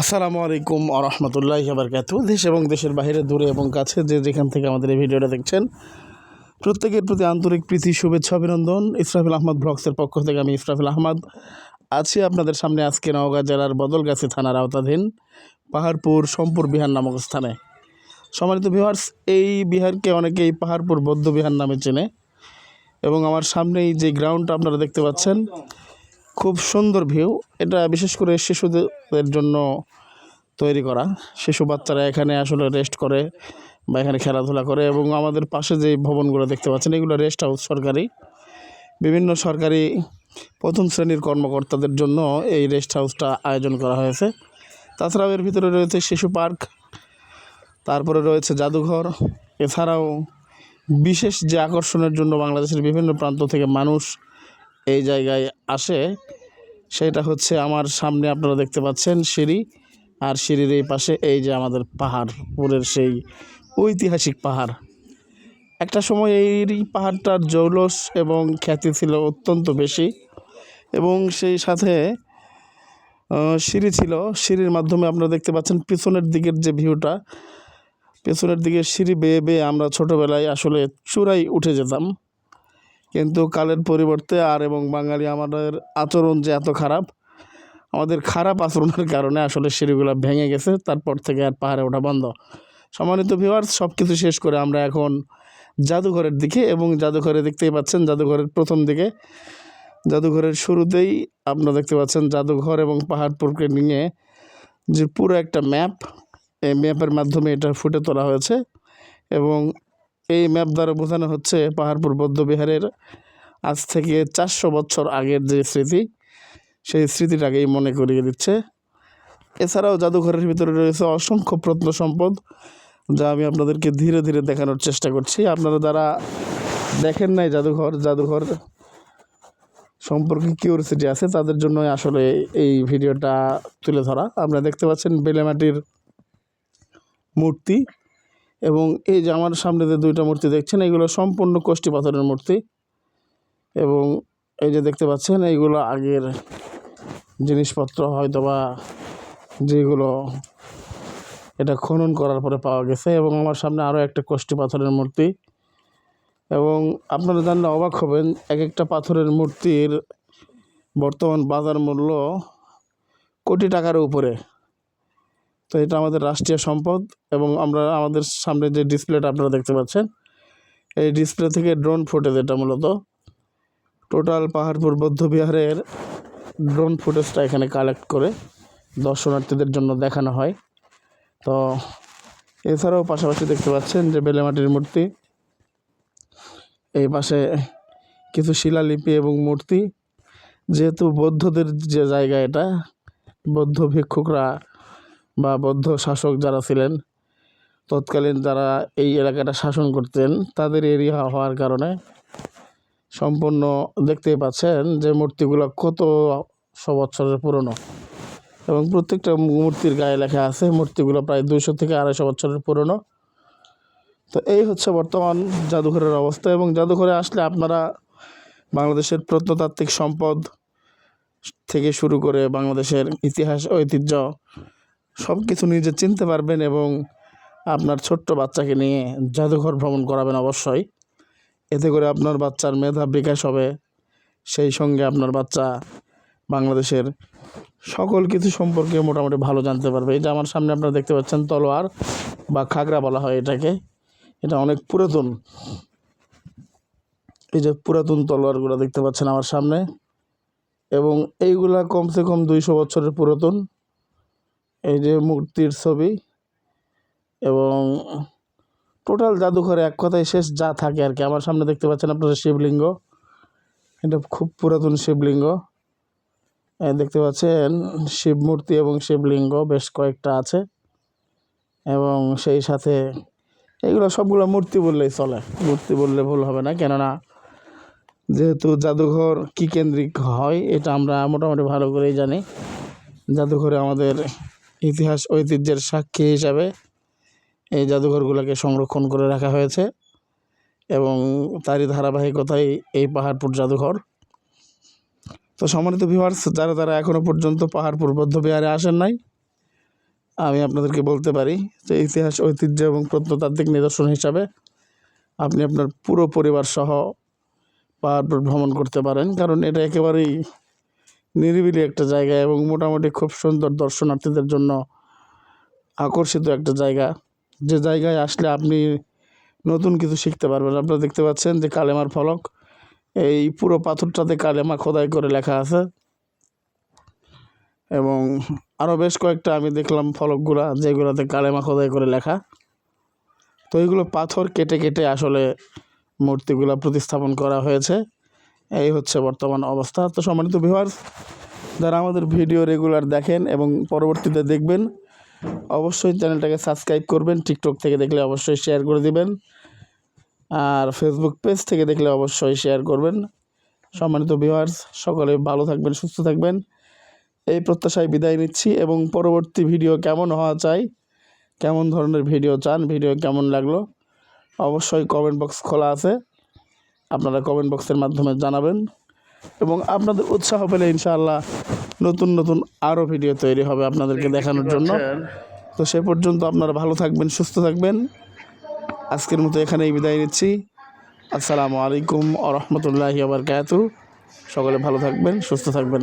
আসসালামু আলাইকুম আরহামতুল্লাহ বারকাতু। দেশ এবং দেশের বাইরে, দূরে এবং কাছে যে যেখান থেকে আমাদের এই ভিডিওটা দেখছেন, প্রত্যেকের প্রতি আন্তরিক প্রীতি, শুভেচ্ছা, অভিনন্দন। ইসরাফিল আহমদ ব্লগসের পক্ষ থেকে আমি ইসরাফিল আহমদ। আছি আপনাদের সামনে আজকে নওগাঁ জেলার বদলগাছি থানার আওতাধীন পাহাড়পুর সম্পুর বিহার নামক স্থানে। সম্মানিত বিহার্স এই বিহারকে অনেকেই পাহাড়পুর বৌদ্ধ বিহার নামে চেনে এবং আমার সামনেই যে গ্রাউন্ডটা আপনারা দেখতে পাচ্ছেন খুব সুন্দর ভিউ। এটা বিশেষ করে শিশুদের জন্য তৈরি করা। শিশু বাচ্চারা এখানে আসলে রেস্ট করে বা এখানে খেলাধুলা করে এবং আমাদের পাশে যে ভবনগুলো দেখতে পাচ্ছেন, এগুলো রেস্ট হাউস সরকারি। বিভিন্ন সরকারি প্রথম শ্রেণির কর্মকর্তাদের জন্য এই রেস্ট হাউসটা আয়োজন করা হয়েছে। তাছাড়াও এর ভিতরে রয়েছে শিশু পার্ক, তারপরে রয়েছে জাদুঘর। এছাড়াও বিশেষ যে আকর্ষণের জন্য বাংলাদেশের বিভিন্ন প্রান্ত থেকে মানুষ এই জায়গায় আসে। সেটা হচ্ছে আমার সামনে আপনারা দেখতে পাচ্ছেন সিঁড়ি। আর সিঁড়ির এই পাশে এই যে আমাদের পাহাড়, পুরের সেই ঐতিহাসিক পাহাড়। একটা সময় এই পাহাড়টার জৌলস এবং খ্যাতি ছিল অত্যন্ত বেশি। এবং সেই সাথে সিঁড়ি ছিল। সিঁড়ির মাধ্যমে আপনারা দেখতে পাচ্ছেন পিছনের দিকের যে ভিউটা, পেছনের দিকে সিঁড়ি বেয়ে বেয়ে আমরা ছোটোবেলায় আসলে চূড়ায় উঠে যেতাম। কিন্তু কালের পরিবর্তে আর এবং বাঙালি আমাদের আচরণ যে এত খারাপ, আমাদের খারাপ আচরণের কারণে আসলে সিঁড়িগুলো ভেঙে গেছে, তারপর থেকে আর পাহাড়ে ওঠা বন্ধ। সম্মানিত ভিউয়ার্স সব কিছু শেষ করে আমরা এখন জাদুঘরের দিকে এবং জাদুঘরে দেখতেই পাচ্ছেন, জাদুঘরের প্রথম দিকে, জাদুঘরের শুরুতেই আপনারা দেখতে পাচ্ছেন জাদুঘর এবং পাহাড়পুরকে নিয়ে যে পুরো একটা ম্যাপ এই ম্যাপের মাধ্যমে এটা ফুটে তোলা হয়েছে এবং এই ম্যাপ দ্বারা বোঝানো হচ্ছে পাহাড়পুর বৌদ্ধবিহারের আজ থেকে চারশো বছর আগের যে স্মৃতি, সেই স্মৃতিটাকেই মনে করিয়ে দিচ্ছে। এছাড়াও জাদুঘরের ভিতরে রয়েছে অসংখ্য প্রত্ন সম্পদ যা আমি আপনাদেরকে ধীরে ধীরে দেখানোর চেষ্টা করছি। আপনারা যারা দেখেন নাই জাদুঘর জাদুঘর সম্পর্কে কিউরিসিটি আছে, তাদের জন্য আসলে এই ভিডিওটা তুলে ধরা। আপনারা দেখতে পাচ্ছেন বেলেমাটির মূর্তি। এবং এই যে আমার সামনে যে দুইটা মূর্তি দেখছেন, এগুলো সম্পূর্ণ কষ্টি পাথরের মূর্তি। এবং এই যে দেখতে পাচ্ছেন, এইগুলো আগের জিনিসপত্র হয়তো বা যেগুলো এটা খনন করার পরে পাওয়া গেছে। এবং আমার সামনে আরও একটা কষ্টি পাথরের মূর্তি। এবং আপনারা জানলে অবাক হবেন এক একটা পাথরের মূর্তির বর্তমান বাজার মূল্য কোটি টাকার উপরে। তো এটা আমাদের রাষ্ট্রীয় সম্পদ এবং আমরা আমাদের সামনে যে ডিসপ্লেটা আপনারা দেখতে পাচ্ছেন, এই ডিসপ্লে থেকে ড্রোন ফুটেজ এটা মূলত। টোটাল পাহাড়পুর বৌদ্ধবিহারের ড্রোন ফুটেজটা এখানে কালেক্ট করে দর্শনার্থীদের জন্য দেখানো হয়। তো এছাড়াও পাশাপাশি দেখতে পাচ্ছেন যে বেলেমাটির মূর্তি, এই পাশে কিছু শিলালিপি এবং মূর্তি। যেহেতু বৌদ্ধদের যে জায়গা এটা, বৌদ্ধ ভিক্ষুকরা বা বৌদ্ধ শাসক যারা ছিলেন, তৎকালীন যারা এই এলাকাটা শাসন করতেন, তাদের এরিয়া হওয়ার কারণে সম্পূর্ণ দেখতেই পাচ্ছেন যে মূর্তিগুলো কত শো বছরের পুরনো। এবং প্রত্যেকটা মূর্তির গায়ে লেখা আছে, মূর্তিগুলো প্রায় দুশো থেকে আড়াইশো বছরের পুরনো। তো এই হচ্ছে বর্তমান জাদুঘরের অবস্থা এবং জাদুঘরে আসলে আপনারা বাংলাদেশের প্রত্নতাত্ত্বিক সম্পদ থেকে শুরু করে বাংলাদেশের ইতিহাস, ঐতিহ্য সব কিছু নিজে চিনতে পারবেন এবং আপনার ছোট্ট বাচ্চাকে নিয়ে জাদুঘর ভ্রমণ করাবেন অবশ্যই। এতে করে আপনার বাচ্চার মেধা বিকাশ হবে। সেই সঙ্গে আপনার বাচ্চা বাংলাদেশের সকল কিছু সম্পর্কে মোটামুটি ভালো জানতে পারবে। যে আমার সামনে আপনারা দেখতে পাচ্ছেন তলোয়ার বা খাগড়া বলা হয় এটাকে। এটা অনেক পুরাতন। এই যে পুরাতন তলোয়ারগুলো দেখতে পাচ্ছেন আমার সামনে। এবং এইগুলা কমসে কম দুইশো বছরের পুরাতন। এই যে মূর্তির ছবি এবং টোটাল জাদুঘরে এক কথায় শেষ যা থাকে আর কি। আমার সামনে দেখতে পাচ্ছেন আপনারা শিবলিঙ্গ। এটা খুব পুরাতন শিবলিঙ্গ। দেখতে পাচ্ছেন শিব মূর্তি এবং শিবলিঙ্গ বেশ কয়েকটা আছে এবং সেই সাথে এগুলো সবগুলো মূর্তি বললেই চলে। মূর্তি বললে ভুল হবে না, কেননা যেহেতু জাদুঘর কী কেন্দ্রিক হয়, এটা আমরা মোটামুটি ভালো করেই জানি। জাদুঘরে আমাদের ইতিহাস ঐতিহ্যের সাক্ষী হিসাবে এই জাদুঘরগুলোকে সংরক্ষণ করে রাখা হয়েছে এবং তারই ধারাবাহিকতায় এই পাহাড়পুর জাদুঘর। তো সম্মানিত ভিউয়ার্স যারা তারা এখনও পর্যন্ত পাহাড়পুর বৌদ্ধবিহারে আসেন নাই, আমি আপনাদেরকে বলতে পারি যে ইতিহাস, ঐতিহ্য এবং প্রত্নতাত্ত্বিক নিদর্শন হিসাবে আপনি আপনার পুরো পরিবার সহ পাহাড়পুর ভ্রমণ করতে পারেন। কারণ এটা একেবারেই নিরিবিলি একটা জায়গা এবং মোটামুটি খুব সুন্দর দর্শনার্থীদের জন্য আকর্ষিত একটা জায়গা। যে জায়গায় আসলে আপনি নতুন কিছু শিখতে পারবেন। আপনারা দেখতে পাচ্ছেন যে কালেমার ফলক, এই পুরো পাথরটাতে কালেমা খোদাই করে লেখা আছে। এবং আরও বেশ কয়েকটা আমি দেখলাম ফলকগুলা যেগুলোতে কালেমা খোদাই করে লেখা। তো এইগুলো পাথর কেটে কেটে আসলে মূর্তিগুলো প্রতিস্থাপন করা হয়েছে। এই হচ্ছে বর্তমান অবস্থা। তো সম্মানিত ভিউয়ার্স যারা আমাদের ভিডিও রেগুলার দেখেন এবং পরবর্তীতে দেখবেন, অবশ্যই চ্যানেলটাকে সাবস্ক্রাইব করবেন টিকটক থেকে দেখলে অবশ্যই শেয়ার করে দিবেন, আর ফেসবুক পেজ থেকে দেখলে অবশ্যই শেয়ার করবেন। সম্মানিত ভিউয়ার্স সকলে ভালো থাকবেন, সুস্থ থাকবেন। এই প্রত্যাশায় বিদায় নিচ্ছি এবং পরবর্তী ভিডিও কেমন হওয়া চাই, কেমন ধরনের ভিডিও চান ভিডিও কেমন লাগল, অবশ্যই কমেন্ট বক্স খোলা আছে। আপনারা কমেন্ট বক্সের মাধ্যমে জানাবেন এবং আপনাদের উৎসাহ পেলে ইনশাআল্লাহ নতুন নতুন আরও ভিডিও তৈরি হবে আপনাদেরকে দেখানোর জন্য। তো সে পর্যন্ত আপনারা ভালো থাকবেন সুস্থ থাকবেন। আজকের মতো এখানেই বিদায় নিচ্ছি। আসসালামু আলাইকুম আ রহমতুল্লাহি আবার সকলে ভালো থাকবেন সুস্থ থাকবেন।